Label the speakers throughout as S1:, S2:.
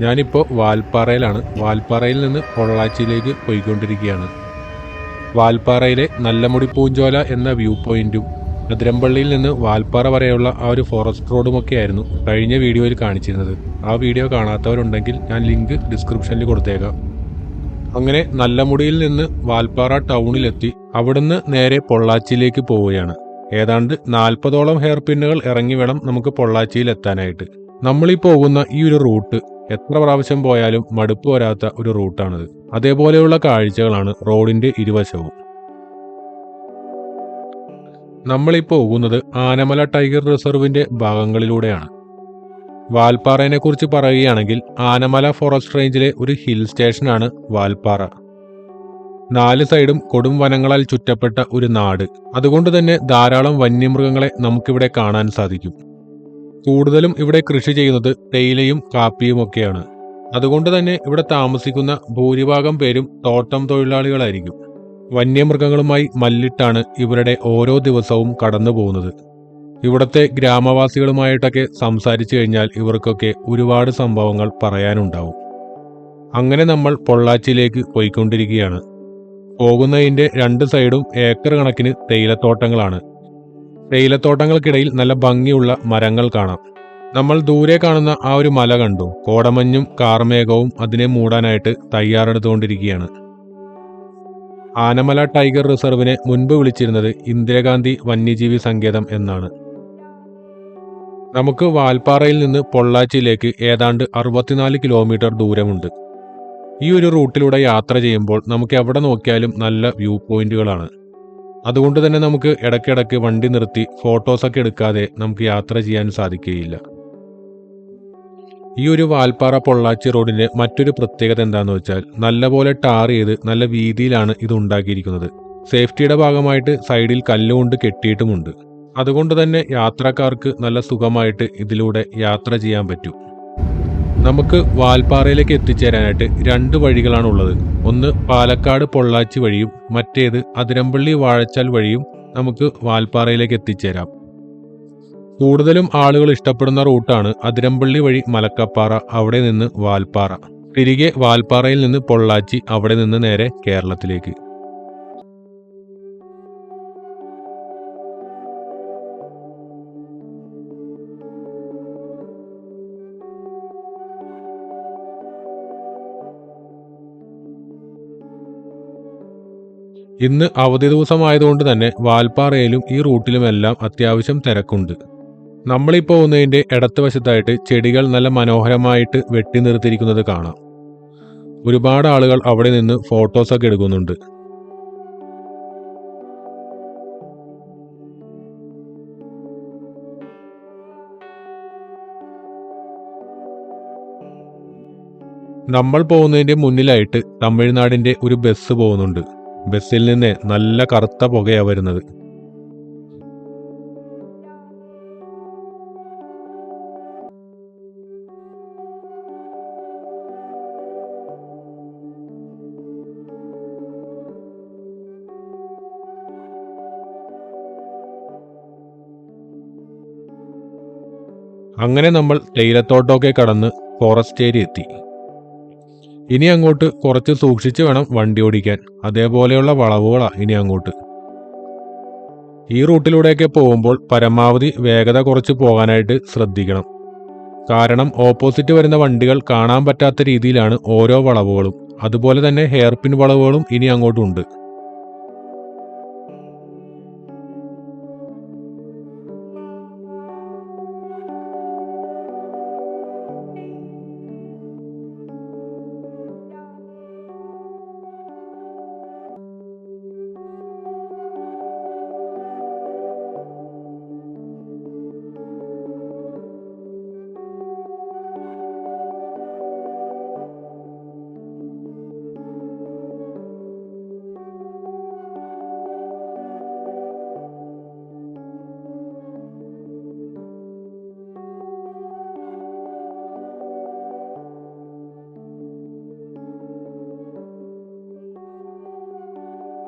S1: ഞാനിപ്പോൾ വാൽപ്പാറയിലാണ്. വാൽപ്പാറയിൽ നിന്ന് പൊള്ളാച്ചിയിലേക്ക് പോയിക്കൊണ്ടിരിക്കുകയാണ്. വാൽപ്പാറയിലെ നല്ലമുടി പൂഞ്ചോല എന്ന വ്യൂ പോയിന്റും അതിരമ്പള്ളിയിൽ നിന്ന് വാൽപ്പാറ വരെയുള്ള ആ ഒരു ഫോറസ്റ്റ് റോഡുമൊക്കെ ആയിരുന്നു കഴിഞ്ഞ വീഡിയോയിൽ കാണിച്ചിരുന്നത്. ആ വീഡിയോ കാണാത്തവരുണ്ടെങ്കിൽ ഞാൻ ലിങ്ക് ഡിസ്ക്രിപ്ഷനിൽ കൊടുത്തേക്കാം. അങ്ങനെ നല്ലമുടിയിൽ നിന്ന് വാൽപ്പാറ ടൗണിലെത്തി അവിടുന്ന് നേരെ പൊള്ളാച്ചിയിലേക്ക് പോവുകയാണ്. ഏതാണ്ട് നാൽപ്പതോളം ഹെയർ പിന്നുകൾ ഇറങ്ങി വേണം നമുക്ക് പൊള്ളാച്ചിയിൽ എത്താനായിട്ട്. നമ്മളീ പോകുന്ന ഈ ഒരു റൂട്ട് എത്ര പ്രാവശ്യം പോയാലും മടുപ്പ് വരാത്ത ഒരു റൂട്ടാണിത്. അതേപോലെയുള്ള കാഴ്ചകളാണ് റോഡിന്റെ ഇരുവശവും. നമ്മളീ പോകുന്നത് ആനമല ടൈഗർ റിസർവിന്റെ ഭാഗങ്ങളിലൂടെയാണ്. വാൽപ്പാറയെ കുറിച്ച് പറയുകയാണെങ്കിൽ ആനമല ഫോറസ്റ്റ് റേഞ്ചിലെ ഒരു ഹിൽ സ്റ്റേഷനാണ് വാൽപ്പാറ. നാല് സൈഡും കൊടും വനങ്ങളാൽ ചുറ്റപ്പെട്ട ഒരു നാട്. അതുകൊണ്ട് തന്നെ ധാരാളം വന്യമൃഗങ്ങളെ നമുക്കിവിടെ കാണാൻ സാധിക്കും. കൂടുതലും ഇവിടെ കൃഷി ചെയ്യുന്നത് തേയിലയും കാപ്പിയും ഒക്കെയാണ്. അതുകൊണ്ട് തന്നെ ഇവിടെ താമസിക്കുന്ന ഭൂരിഭാഗം പേരും തോട്ടം തൊഴിലാളികളായിരിക്കും. വന്യമൃഗങ്ങളുമായി മല്ലിട്ടാണ് ഇവരുടെ ഓരോ ദിവസവും കടന്നു പോകുന്നത്. ഇവിടത്തെ ഗ്രാമവാസികളുമായിട്ടൊക്കെ സംസാരിച്ചു കഴിഞ്ഞാൽ ഇവർക്കൊക്കെ ഒരുപാട് സംഭവങ്ങൾ പറയാനുണ്ടാവും. അങ്ങനെ നമ്മൾ പൊള്ളാച്ചിയിലേക്ക് പോയിക്കൊണ്ടിരിക്കുകയാണ്. പോകുന്നതിന്റെ രണ്ട് സൈഡും ഏക്കർ കണക്കിന് തേയിലത്തോട്ടങ്ങളാണ്. തേയിലത്തോട്ടങ്ങൾക്കിടയിൽ നല്ല ഭംഗിയുള്ള മരങ്ങൾ കാണാം. നമ്മൾ ദൂരെ കാണുന്ന ആ ഒരു മല കണ്ടു. കോടമഞ്ഞും കാർമേഘവും അതിനെ മൂടാനായിട്ട് തയ്യാറെടുത്തുകൊണ്ടിരിക്കുകയാണ്. ആനമല ടൈഗർ റിസർവിനെ മുൻപ് വിളിച്ചിരുന്നത് ഇന്ദിരാഗാന്ധി വന്യജീവി സങ്കേതം എന്നാണ്. നമുക്ക് വാൽപ്പാറയിൽ നിന്ന് പൊള്ളാച്ചിയിലേക്ക് ഏതാണ്ട് അറുപത്തിനാല് കിലോമീറ്റർ ദൂരമുണ്ട്. ഈ ഒരു റൂട്ടിലൂടെ യാത്ര ചെയ്യുമ്പോൾ നമുക്ക് എവിടെ നോക്കിയാലും നല്ല വ്യൂ പോയിന്റുകളാണ്. അതുകൊണ്ട് തന്നെ നമുക്ക് ഇടയ്ക്കിടയ്ക്ക് വണ്ടി നിർത്തി ഫോട്ടോസൊക്കെ എടുക്കാതെ നമുക്ക് യാത്ര ചെയ്യാൻ സാധിക്കുകയില്ല. ഈ ഒരു വാൽപ്പാറ പൊള്ളാച്ചി റോഡിന്റെ മറ്റൊരു പ്രത്യേകത എന്താണെന്ന് വെച്ചാൽ നല്ലപോലെ ടാർ ചെയ്ത് നല്ല വീതിയിലാണ് ഇത് ഉണ്ടാക്കിയിരിക്കുന്നത്. സേഫ്റ്റിയുടെ ഭാഗമായിട്ട് സൈഡിൽ കല്ലുകൊണ്ട് കെട്ടിയിട്ടുമുണ്ട്. അതുകൊണ്ട് തന്നെ യാത്രക്കാർക്ക് നല്ല സുഖമായിട്ട് ഇതിലൂടെ യാത്ര ചെയ്യാൻ പറ്റും. നമുക്ക് വാൽപ്പാറയിലേക്ക് എത്തിച്ചേരാനായിട്ട് രണ്ട് വഴികളാണ് ഉള്ളത് ഒന്ന് പാലക്കാട് പൊള്ളാച്ചി വഴിയും മറ്റേത് അതിരമ്പള്ളി വാഴച്ചാൽ വഴിയും നമുക്ക് വാൽപ്പാറയിലേക്ക് എത്തിച്ചേരാം. കൂടുതലും ആളുകൾ ഇഷ്ടപ്പെടുന്ന റൂട്ടാണ് അതിരമ്പള്ളി വഴി മലക്കപ്പാറ അവിടെ നിന്ന് വാൽപ്പാറ. തിരികെ വാൽപ്പാറയിൽ നിന്ന് പൊള്ളാച്ചി അവിടെ നിന്ന് നേരെ കേരളത്തിലേക്ക്. ഇന്ന് അവധി ദിവസമായതുകൊണ്ട് തന്നെ വാൽപ്പാറയിലും ഈ റൂട്ടിലുമെല്ലാം അത്യാവശ്യം തിരക്കുണ്ട്. നമ്മളീ പോകുന്നതിന്റെ ഇടത്ത് വശത്തായിട്ട് ചെടികൾ നല്ല മനോഹരമായിട്ട് വെട്ടി നിർത്തിയിരിക്കുന്നത് കാണാം. ഒരുപാട് ആളുകൾ അവിടെ നിന്ന് ഫോട്ടോസൊക്കെ എടുക്കുന്നുണ്ട്. നമ്മൾ പോകുന്നതിന്റെ മുന്നിലായിട്ട് തമിഴ്നാടിന്റെ ഒരു ബസ് പോകുന്നുണ്ട്. ബസ്സിൽ നിന്ന് നല്ല കറുത്ത പുകയാ വരുന്നത്. അങ്ങനെ നമ്മൾ തേയിലത്തോട്ടമൊക്കെ കടന്ന് ഫോറസ്റ്റ് ഏരിയ എത്തി. ഇനി അങ്ങോട്ട് കുറച്ച് സൂക്ഷിച്ച് വേണം വണ്ടി ഓടിക്കാൻ. അതേപോലെയുള്ള വളവുകളാ ഇനി അങ്ങോട്ട്. ഈ റൂട്ടിലൂടെയൊക്കെ പോകുമ്പോൾ പരമാവധി വേഗത കുറച്ച് പോകാനായിട്ട് ശ്രദ്ധിക്കണം. കാരണം ഓപ്പോസിറ്റ് വരുന്ന വണ്ടികൾ കാണാൻ പറ്റാത്ത രീതിയിലാണ് ഓരോ വളവുകളും. അതുപോലെ തന്നെ ഹെയർപിൻ വളവുകളും ഇനി അങ്ങോട്ടുണ്ട്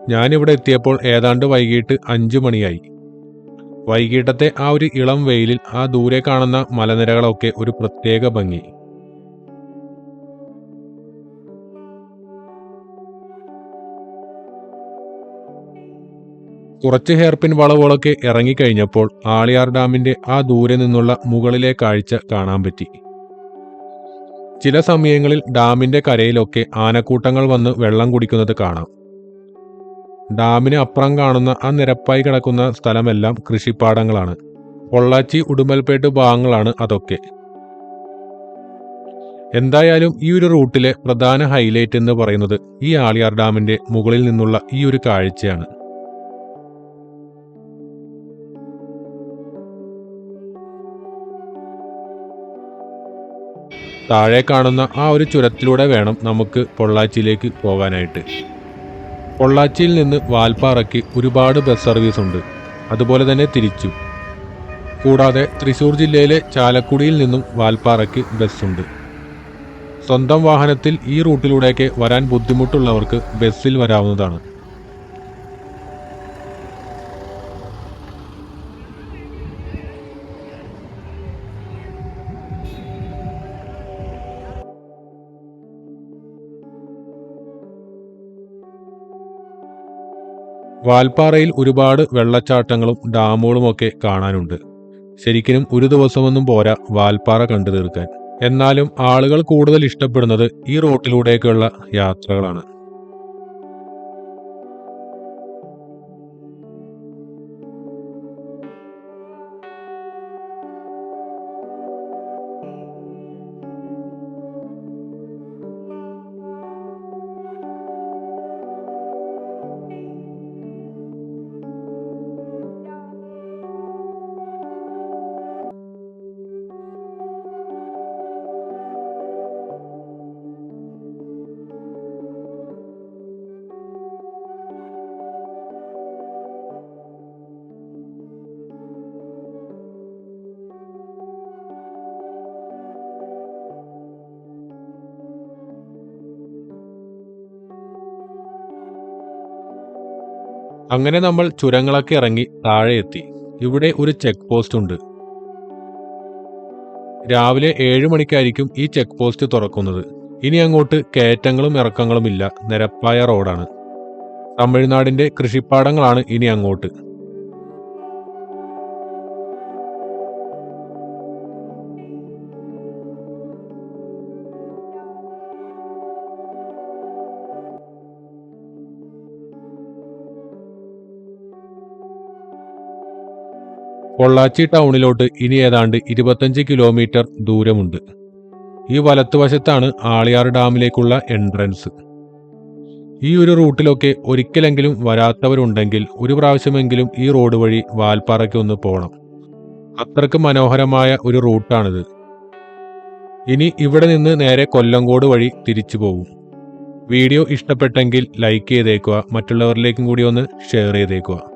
S1: ഞാനിവിടെ എത്തിയപ്പോൾ ഏതാണ്ട് വൈകിട്ട് അഞ്ചു മണിയായി. വൈകിട്ടത്തെ ആ ഒരു ഇളം വെയിലിൽ ആ ദൂരെ കാണുന്ന മലനിരകളൊക്കെ ഒരു പ്രത്യേക ഭംഗി. കുറച്ച് ഹെയർപിൻ വളവുകളൊക്കെ ഇറങ്ങിക്കഴിഞ്ഞപ്പോൾ ആളിയാർ ഡാമിന്റെ ആ ദൂരെ നിന്നുള്ള മുകളിലെ കാഴ്ച കാണാൻ പറ്റി. ചില സമയങ്ങളിൽ ഡാമിന്റെ കരയിലൊക്കെ ആനക്കൂട്ടങ്ങൾ വന്ന് വെള്ളം കുടിക്കുന്നത് കാണാം. ഡാമിന് അപ്പുറം കാണുന്ന ആ നിരപ്പായി കിടക്കുന്ന സ്ഥലമെല്ലാം കൃഷിപ്പാടങ്ങളാണ്. പൊള്ളാച്ചി ഉടുമ്പൽപേട്ട് ഭാഗങ്ങളാണ് അതൊക്കെ. എന്തായാലും ഈ ഒരു റൂട്ടിലെ പ്രധാന ഹൈലൈറ്റ് എന്ന് പറയുന്നത് ഈ ആളിയാർ ഡാമിന്റെ മുകളിൽ നിന്നുള്ള ഈ ഒരു കാഴ്ചയാണ്. താഴെ കാണുന്ന ആ ഒരു ചുരത്തിലൂടെ വേണം നമുക്ക് പൊള്ളാച്ചിയിലേക്ക് പോകാനായിട്ട്. പൊള്ളാച്ചിയിൽ നിന്ന് വാൽപ്പാറയ്ക്ക് ഒരുപാട് ബസ് സർവീസ് ഉണ്ട്. അതുപോലെ തന്നെ തിരിച്ചു. കൂടാതെ തൃശൂർ ജില്ലയിലെ ചാലക്കുടിയിൽ നിന്നും വാൽപ്പാറയ്ക്ക് ബസ്സുണ്ട് സ്വന്തം വാഹനത്തിൽ ഈ റൂട്ടിലൂടെയൊക്കെ വരാൻ ബുദ്ധിമുട്ടുള്ളവർക്ക് ബസ്സിൽ വരാവുന്നതാണ്. വാൽപ്പാറയിൽ ഒരുപാട് വെള്ളച്ചാട്ടങ്ങളും ഡാമുകളും ഒക്കെ കാണാനുണ്ട്. ശരിക്കും ഒരു ദിവസമൊന്നും പോരാ വാൽപ്പാറ കണ്ടു തീർക്കാൻ. എന്നാലും ആളുകൾ കൂടുതൽ ഇഷ്ടപ്പെടുന്നത് ഈ റോട്ടിലൂടെയൊക്കെയുള്ള യാത്രകളാണ്. അങ്ങനെ നമ്മൾ ചുരങ്ങളൊക്കെ ഇറങ്ങി താഴെ എത്തി. ഇവിടെ ഒരു ചെക്ക് പോസ്റ്റ് ഉണ്ട്. രാവിലെ ഏഴ് മണിക്കായിരിക്കും ഈ ചെക്ക് പോസ്റ്റ് തുറക്കുന്നത്. ഇനി അങ്ങോട്ട് കയറ്റങ്ങളും ഇറക്കങ്ങളും ഇല്ല. നിരപ്പായ റോഡാണ് തമിഴ്നാടിന്റെ കൃഷിപ്പാടങ്ങളാണ് ഇനി അങ്ങോട്ട്. പൊള്ളാച്ചി ടൗണിലോട്ട് ഇനി ഏതാണ്ട് ഇരുപത്തഞ്ച് കിലോമീറ്റർ ദൂരമുണ്ട്. ഈ വലത്തുവശത്താണ് ആളിയാർ ഡാമിലേക്കുള്ള എൻട്രൻസ്. ഈ ഒരു റൂട്ടിലൊക്കെ ഒരിക്കലെങ്കിലും വരാത്തവരുണ്ടെങ്കിൽ ഒരു പ്രാവശ്യമെങ്കിലും ഈ റോഡ് വഴി വാൽപ്പാറയ്ക്ക് ഒന്ന് പോകണം അത്രയ്ക്ക് മനോഹരമായ ഒരു റൂട്ടാണിത്. ഇനി ഇവിടെ നിന്ന് നേരെ കൊല്ലങ്കോട് വഴി തിരിച്ചു പോകും വീഡിയോ ഇഷ്ടപ്പെട്ടെങ്കിൽ ലൈക്ക് ചെയ്തേക്കുക മറ്റുള്ളവരിലേക്കും കൂടി ഒന്ന് ഷെയർ ചെയ്തേക്കുക.